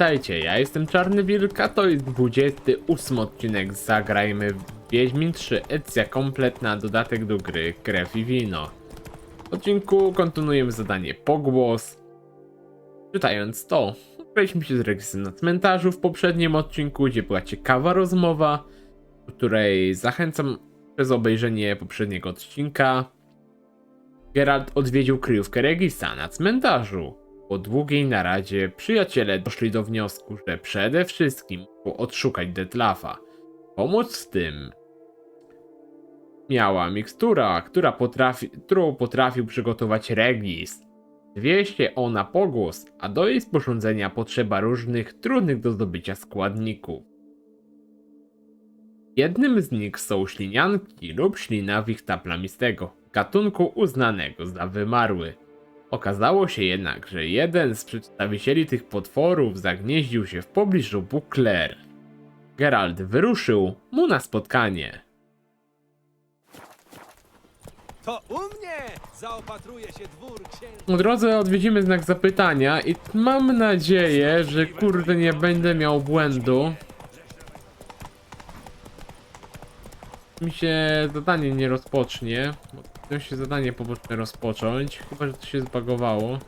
Witajcie, ja jestem Czarny Wilk, a to jest 28 odcinek Zagrajmy w Wiedźmin 3 edycja kompletna, dodatek do gry Krew i Wino. W odcinku kontynuujemy zadanie Pogłos. Czytając to, spotkaliśmy się z Rexem na cmentarzu w poprzednim odcinku, gdzie była ciekawa rozmowa, której zachęcam przez obejrzenie poprzedniego odcinka. Geralt odwiedził kryjówkę Regisa na cmentarzu. Po długiej naradzie przyjaciele doszli do wniosku, że przede wszystkim muszą odszukać Detlafa. Pomóc w tym miała mikstura, która potrafi, którą potrafił przygotować Regis. Wie się ona pogłos, a do jej sporządzenia potrzeba różnych, trudnych do zdobycia składników. Jednym z nich są ślinianki lub ślina wichta plamistego, gatunku uznanego za wymarły. Okazało się jednak, że jeden z przedstawicieli tych potworów zagnieździł się w pobliżu Bukler. Geralt wyruszył mu na spotkanie. To u mnie zaopatruje się dwór księży. Po drodze odwiedzimy znak zapytania i mam nadzieję, że kurde nie będę miał błędu. Mi się zadanie nie rozpocznie. bo się zadanie poboczne rozpocząć, chyba że to się zbagowało.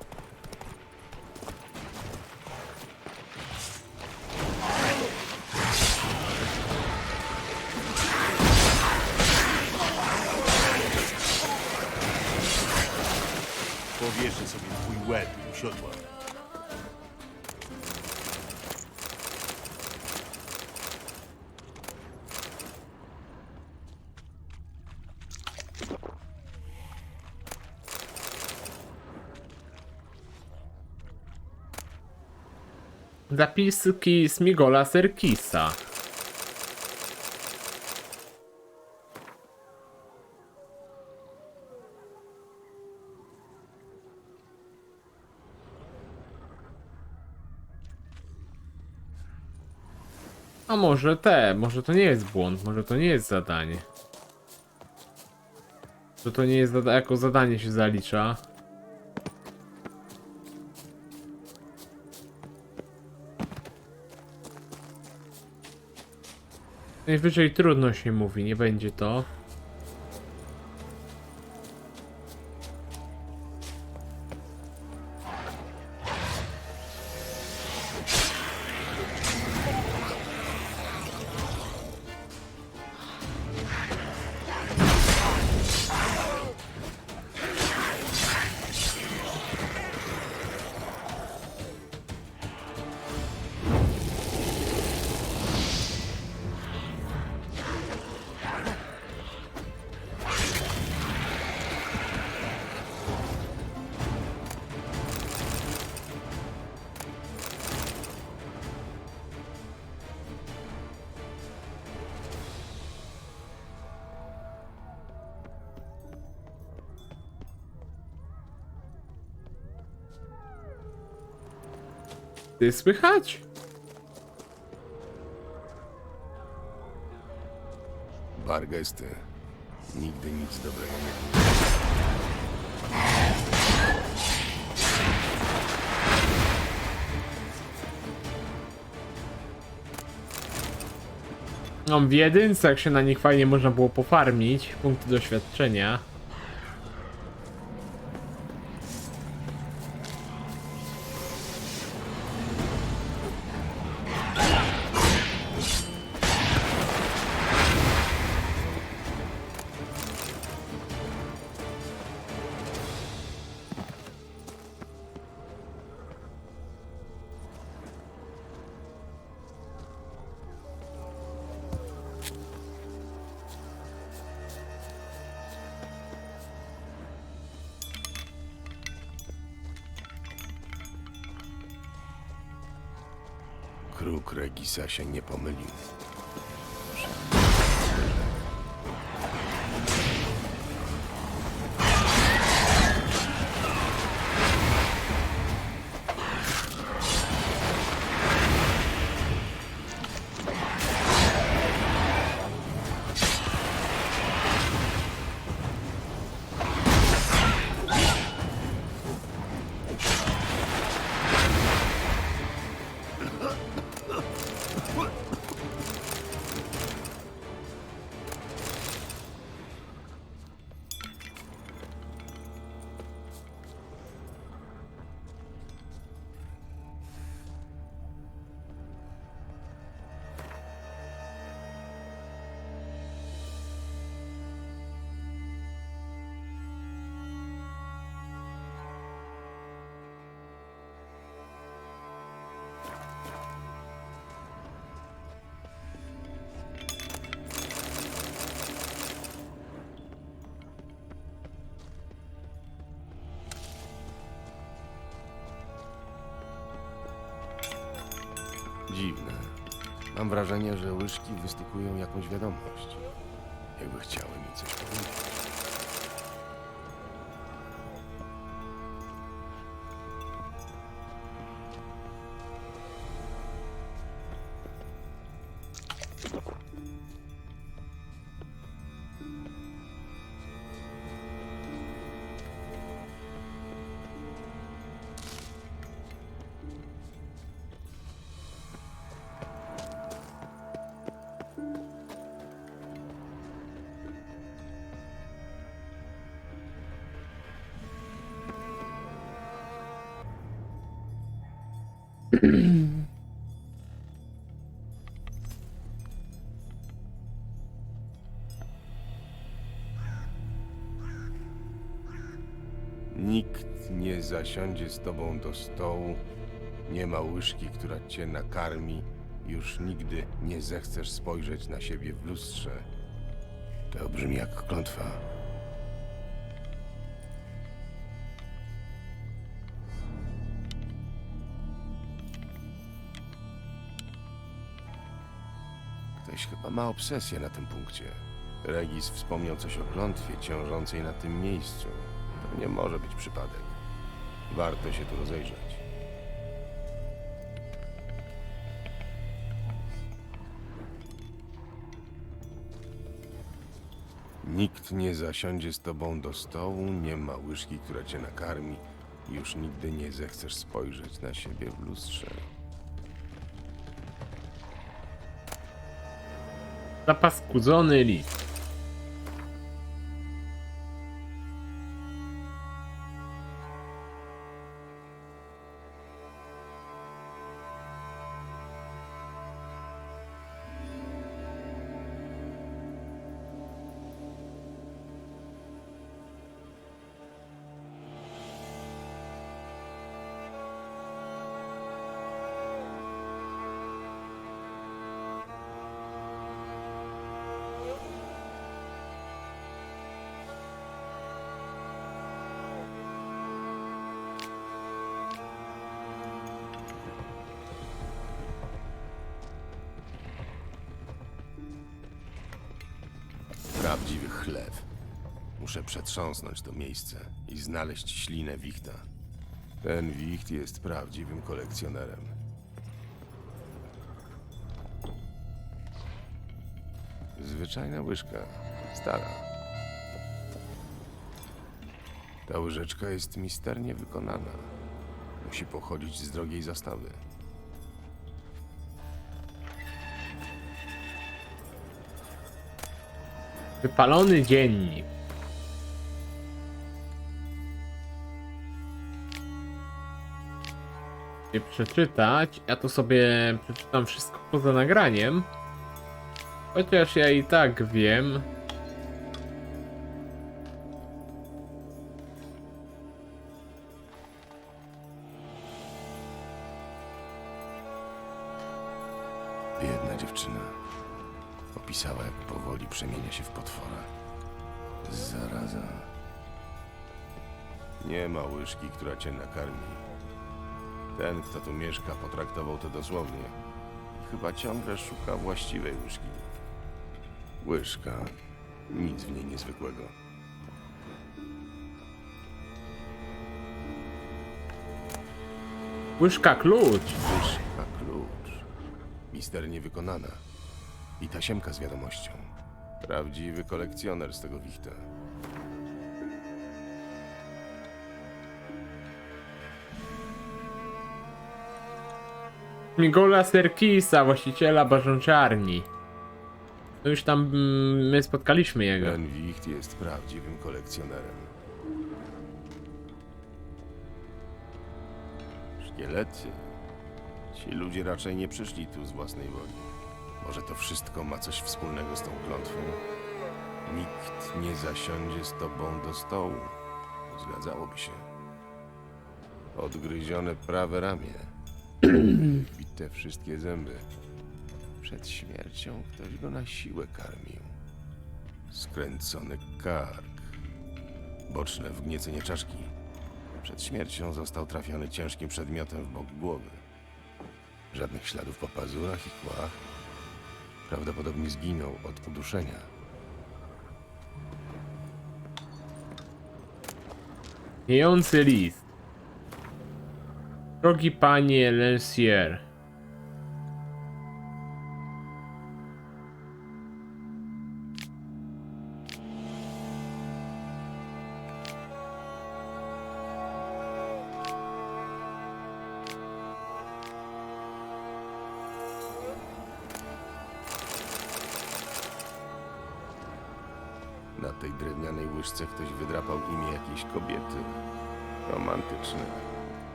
Zapiski Smigola Serkisa. A może te, może to nie jest błąd, może to nie jest zadanie. Że to nie jest zada jako zadanie się zalicza. Najwyżej trudno się mówi, nie będzie to. Ty słychać? Bargesty. Nigdy nic dobrego nie. No w jedynce jak się na nich fajnie można było pofarmić, punkty doświadczenia. Kruk Regisa się nie pomylił. Dziwne. Mam wrażenie, że łyżki wystykują jakąś wiadomość. Jakby chciały mi coś powiedzieć. Nikt nie zasiądzie z tobą do stołu. Nie ma łyżki, która cię nakarmi. Już nigdy nie zechcesz spojrzeć na siebie w lustrze. To brzmi jak klątwa. Ktoś chyba ma obsesję na tym punkcie. Regis wspomniał coś o klątwie ciążącej na tym miejscu. Nie może być przypadek. Warto się tu rozejrzeć. Nikt nie zasiądzie z tobą do stołu, nie ma łyżki, która cię nakarmi. Już nigdy nie zechcesz spojrzeć na siebie w lustrze. Zapaskudzony list. Prawdziwy chlew. Muszę przetrząsnąć to miejsce i znaleźć ślinę Wichta. Ten Wicht jest prawdziwym kolekcjonerem. Zwyczajna łyżka. Stara. Ta łyżeczka jest misternie wykonana. Musi pochodzić z drogiej zastawy. Wypalony dziennik. Przeczytać. Ja to sobie przeczytam wszystko poza nagraniem. Chociaż ja i tak wiem. Biedna dziewczyna. Opisała, jak powoli przemienia się w potwora. Zaraza. Nie ma łyżki, która cię nakarmi. Ten, kto tu mieszka, potraktował to dosłownie. Chyba ciągle szuka właściwej łyżki. Łyżka. Nic w niej niezwykłego. Łyżka klucz. Łyżka klucz. Misternie wykonana. I tasiemka z wiadomością. Prawdziwy kolekcjoner z tego wichta. Migola Serkisa, właściciela barzączarni. No już tam mm, my spotkaliśmy jego. Ten wicht jest prawdziwym kolekcjonerem. Szkielety. Ci ludzie raczej nie przyszli tu z własnej woli. Może to wszystko ma coś wspólnego z tą klątwą? Nikt nie zasiądzie z tobą do stołu. Zgadzałoby się. Odgryzione prawe ramię. Bite wszystkie zęby. Przed śmiercią ktoś go na siłę karmił. Skręcony kark. Boczne wgniecenie czaszki. Przed śmiercią został trafiony ciężkim przedmiotem w bok głowy. Żadnych śladów po pazurach i kłach. Prawdopodobnie zginął od uduszenia. Niejący list. Drogi panie Lensier.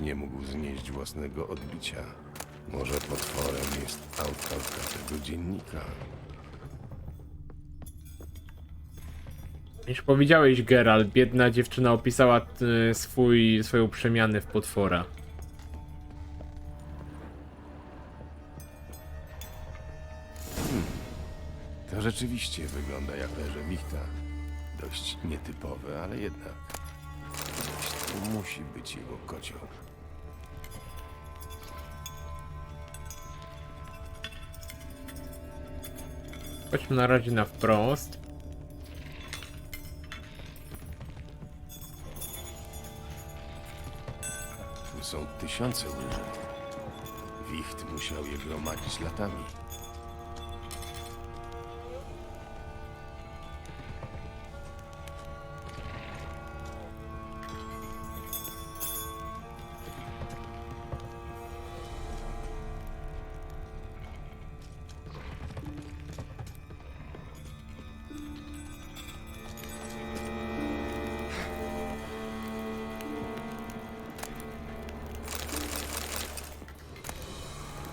Nie mógł znieść własnego odbicia. Może potworem jest autorka tego dziennika. Już powiedziałeś, Geralt, biedna dziewczyna opisała y, swój, swoją przemianę w potwora. To rzeczywiście wygląda jak leże wichta. Dość nietypowe, ale jednak. Gdzieś tu musi być jego kocioł. Chodźmy na razie na wprost. Tu są tysiące łyżek. Wicht musiał je gromadzić latami.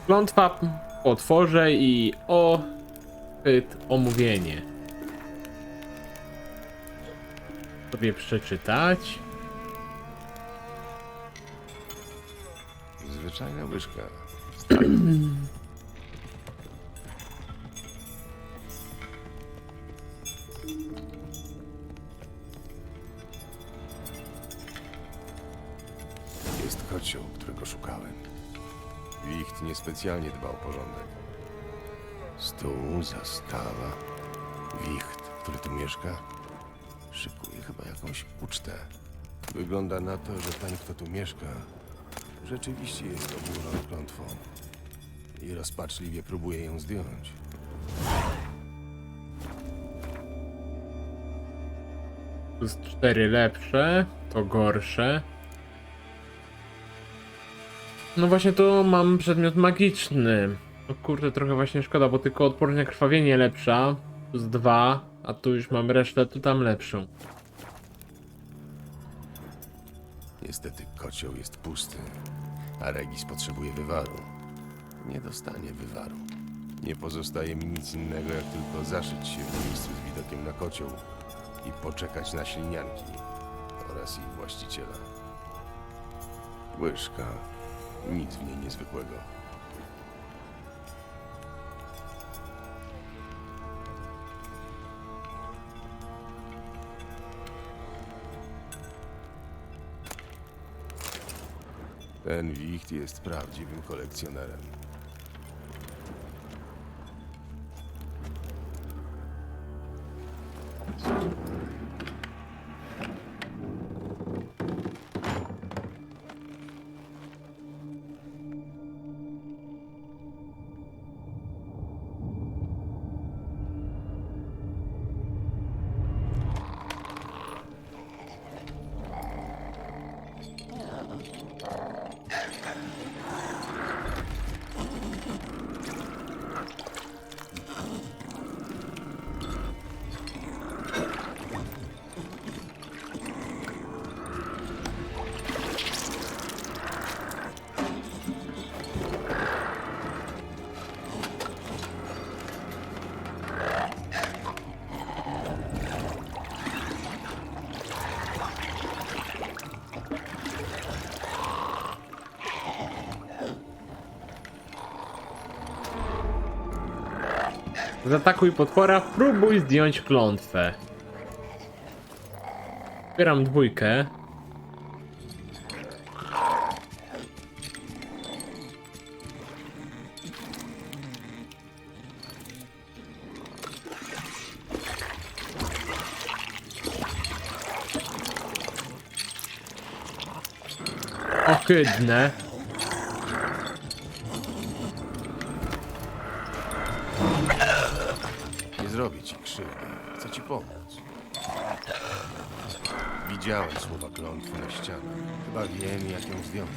Klątwa, potworze i o... Pyt, omówienie. Sobie przeczytać. Zwyczajna łyżka. Wicht niespecjalnie dbał o porządek. Stół, zastawa. Wicht, który tu mieszka, szykuje chyba jakąś ucztę. Wygląda na to, że ten, kto tu mieszka, rzeczywiście jest oburzony klątwą i rozpaczliwie próbuje ją zdjąć. Plus cztery lepsze, to gorsze. No właśnie to mam przedmiot magiczny. No kurde, trochę właśnie szkoda, bo tylko odporność na krwawienie lepsza. Plus dwa, a tu już mam resztę, tu tam lepszą. Niestety kocioł jest pusty, a Regis potrzebuje wywaru. Nie dostanie wywaru. Nie pozostaje mi nic innego, jak tylko zaszyć się w miejscu z widokiem na kocioł i poczekać na ślinianki oraz ich właściciela. Łyżka. Nic w niej niezwykłego. Ten wicht jest prawdziwym kolekcjonerem. Zaatakuj potwora, próbuj zdjąć klątwę. Zbieram dwójkę. Ohydne. Nie krzywdy. Chcę ci pomóc. Widziałem słowa klątwy na ścianach. Chyba wiem, jak ją zdjąć.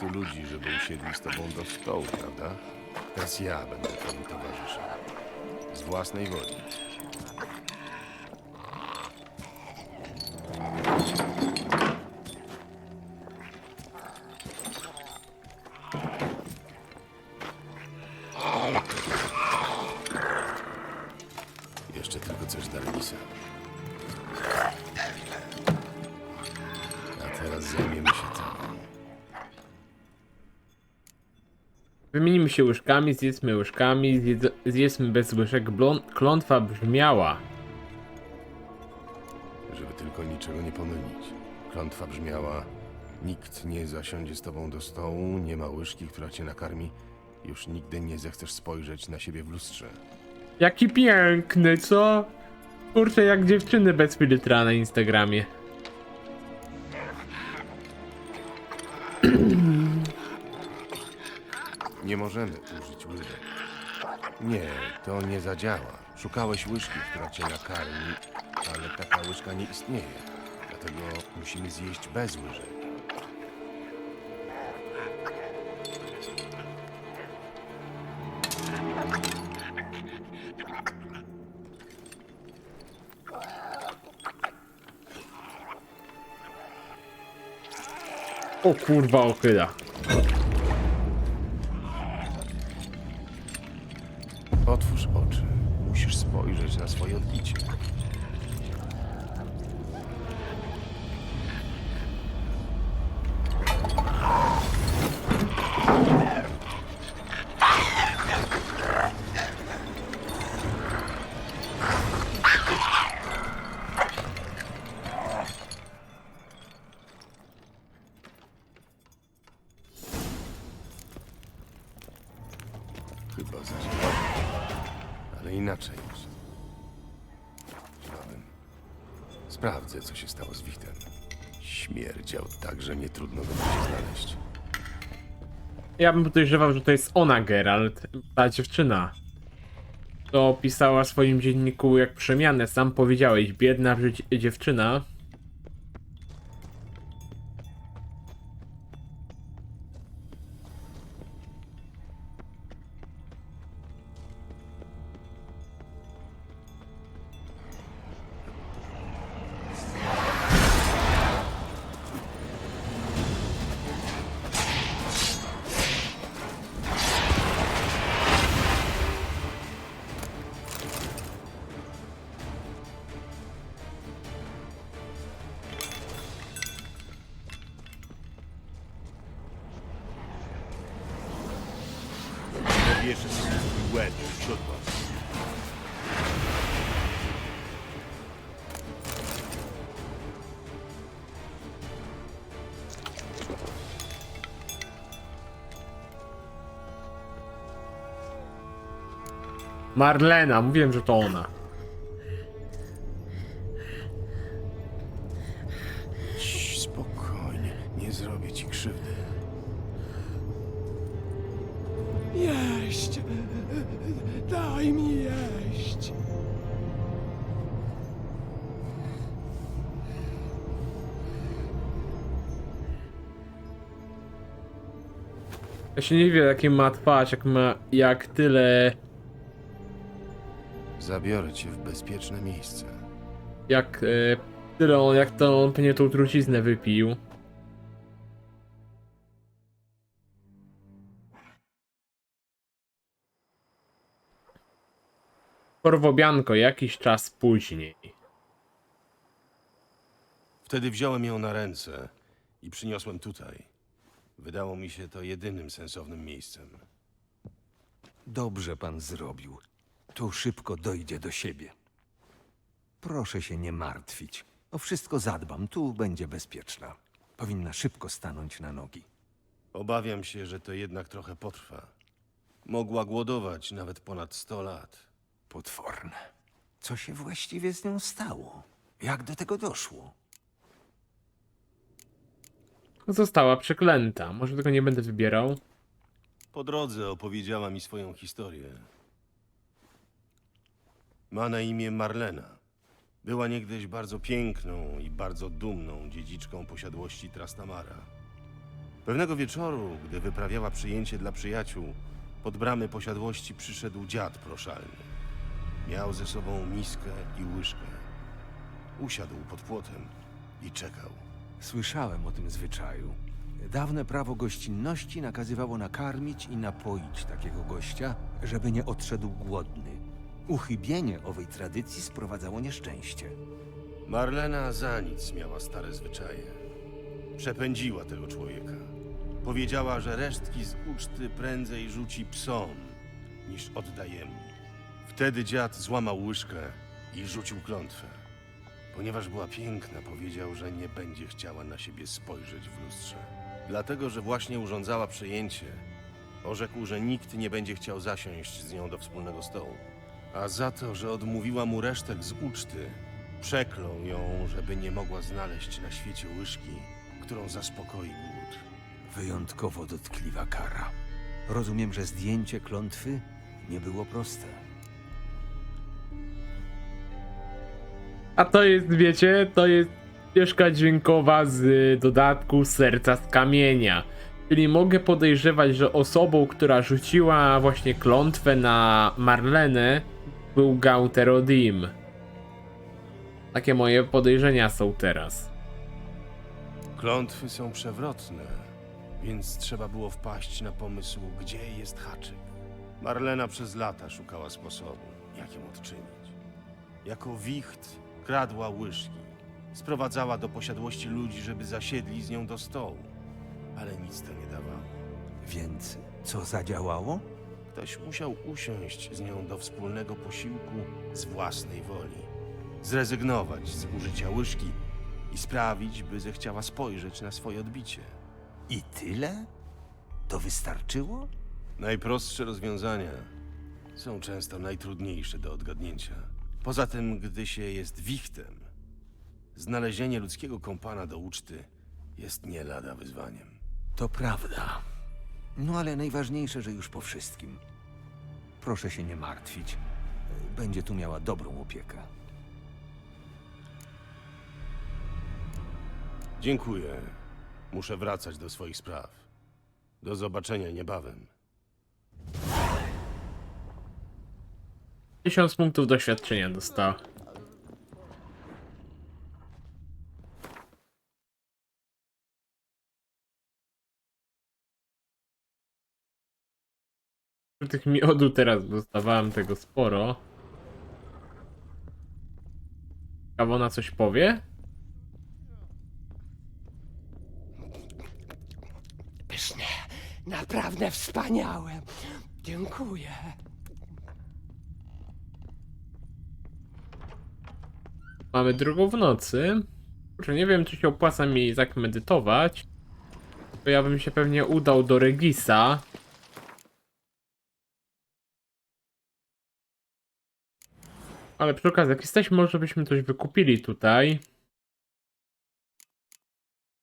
15 ludzi, żeby usiedli z tobą do stołu, prawda? Teraz ja będę temu towarzyszył. Z własnej woli. Wymienimy się łyżkami, zjedzmy łyżkami, zjedz, zjedzmy bez łyżek. Klątwa brzmiała. żeby tylko niczego nie pomylić. Klątwa brzmiała: Nikt nie zasiądzie z tobą do stołu, nie ma łyżki, która cię nakarmi. Już nigdy nie zechcesz spojrzeć na siebie w lustrze. Jaki piękny, co? Kurczę, jak dziewczyny bez filtra na Instagramie. Nie możemy użyć łyżek. Nie, to nie zadziała. Szukałeś łyżki, która cię nakarmi, ale taka łyżka nie istnieje. Dlatego musimy zjeść bez łyżek. O kurwa, ochyda. Zadziałało. Ale inaczej już. Chciałbym. Sprawdzę, co się stało z Wichtem. Śmierdział tak, że nie trudno go będzie znaleźć. Ja bym podejrzewał, że to jest ona, Geralt, ta dziewczyna. To pisała w swoim dzienniku jak przemianę, sam powiedziałeś, biedna dzie- dziewczyna. Marlena, mówiłem, że to ona. Cii, spokojnie, nie zrobię ci krzywdy. Jeść! Daj mi jeść! Ja się nie wiem, jakie ma twarz, jak ma, jak tyle, Zabiorę cię w bezpieczne miejsce. Jak e, tyle on, jak to on pewnie tą truciznę wypił. Korwobianko, jakiś czas później. Wtedy wziąłem ją na ręce i przyniosłem tutaj. Wydało mi się to jedynym sensownym miejscem. Dobrze pan zrobił. Tu szybko dojdzie do siebie. Proszę się nie martwić. O wszystko zadbam, tu będzie bezpieczna. Powinna szybko stanąć na nogi. Obawiam się, że to jednak trochę potrwa. Mogła głodować nawet ponad 100 lat. Potworne. Co się właściwie z nią stało? Jak do tego doszło? Została przeklęta. Może tego nie będę wybierał. Po drodze opowiedziała mi swoją historię. Ma na imię Marlena. Była niegdyś bardzo piękną i bardzo dumną dziedziczką posiadłości Trastamara. Pewnego wieczoru, gdy wyprawiała przyjęcie dla przyjaciół, pod bramy posiadłości przyszedł dziad proszalny. Miał ze sobą miskę i łyżkę. Usiadł pod płotem i czekał. Słyszałem o tym zwyczaju. Dawne prawo gościnności nakazywało nakarmić i napoić takiego gościa, żeby nie odszedł głodny. Uchybienie owej tradycji sprowadzało nieszczęście. Marlena za nic miała stare zwyczaje. Przepędziła tego człowieka. Powiedziała, że resztki z uczty prędzej rzuci psom, niż odda jemu. Wtedy dziad złamał łyżkę i rzucił klątwę. Ponieważ była piękna, powiedział, że nie będzie chciała na siebie spojrzeć w lustrze. Dlatego, że właśnie urządzała przyjęcie, orzekł, że nikt nie będzie chciał zasiąść z nią do wspólnego stołu. A za to, że odmówiła mu resztek z uczty, przeklął ją, żeby nie mogła znaleźć na świecie łyżki, którą zaspokoi głód. Wyjątkowo dotkliwa kara. Rozumiem, że zdjęcie klątwy nie było proste. A to jest, wiecie, to jest ścieżka dźwiękowa z y, dodatku Serca z Kamienia. Czyli mogę podejrzewać, że osobą, która rzuciła właśnie klątwę na Marlenę, był Gauterodim. Takie moje podejrzenia są teraz. Klątwy są przewrotne, więc trzeba było wpaść na pomysł, gdzie jest haczyk. Marlena przez lata szukała sposobu, jak ją odczynić. Jako wicht kradła łyżki. Sprowadzała do posiadłości ludzi, żeby zasiedli z nią do stołu. Ale nic to nie dawało. Więc co zadziałało? Ktoś musiał usiąść z nią do wspólnego posiłku z własnej woli. Zrezygnować z użycia łyżki i sprawić, by zechciała spojrzeć na swoje odbicie. I tyle? To wystarczyło? Najprostsze rozwiązania są często najtrudniejsze do odgadnięcia. Poza tym, gdy się jest wichtem, znalezienie ludzkiego kompana do uczty jest nie lada wyzwaniem. To prawda. No ale najważniejsze, że już po wszystkim. Proszę się nie martwić. Będzie tu miała dobrą opiekę. Dziękuję. Muszę wracać do swoich spraw. Do zobaczenia niebawem. 1000 punktów doświadczenia dostała. Tych miodu teraz dostawałem tego sporo. Kawona coś powie? Pyszne, naprawdę wspaniałe. Dziękuję. Mamy drugą w nocy. Kurczę, nie wiem, czy się opłaca mi tak medytować. To ja bym się pewnie udał do Regisa. Ale przy okazji, jak jesteśmy, może byśmy coś wykupili tutaj.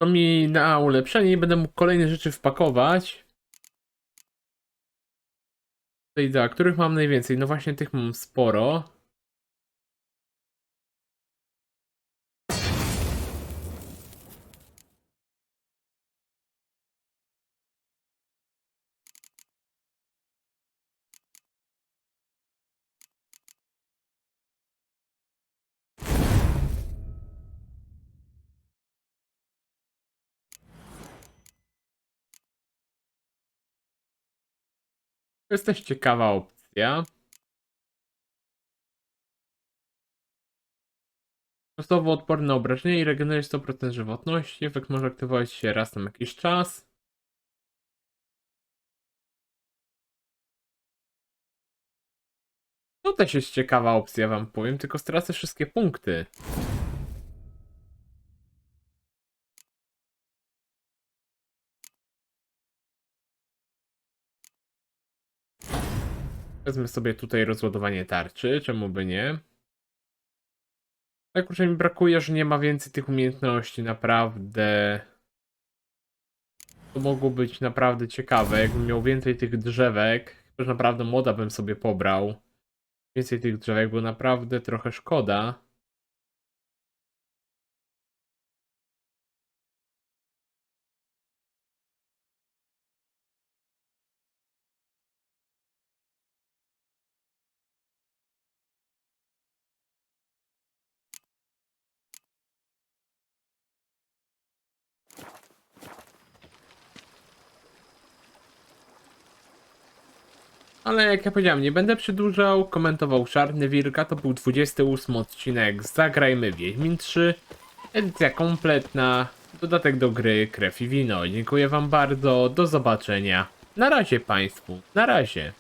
To mi na ulepszenie i będę mógł kolejne rzeczy wpakować. Tutaj, dla których mam najwięcej? No właśnie tych mam sporo. To jest też ciekawa opcja. Czasowo odporny na obrażenia i regeneruje 100% żywotności. Efekt może aktywować się raz na jakiś czas. To też jest ciekawa opcja, wam powiem, tylko stracę wszystkie punkty. Wezmę sobie tutaj rozładowanie tarczy, czemu by nie? Tak kurczę mi brakuje, że nie ma więcej tych umiejętności, naprawdę. To mogło być naprawdę ciekawe, jakbym miał więcej tych drzewek, że naprawdę moda bym sobie pobrał. Więcej tych drzewek, bo naprawdę trochę szkoda. Ale jak ja powiedziałem, nie będę przedłużał, komentował Czarny Wilka, to był 28 odcinek Zagrajmy Wiedźmin 3, edycja kompletna, dodatek do gry Krew i Wino. Dziękuję wam bardzo, do zobaczenia. Na razie Państwu, na razie.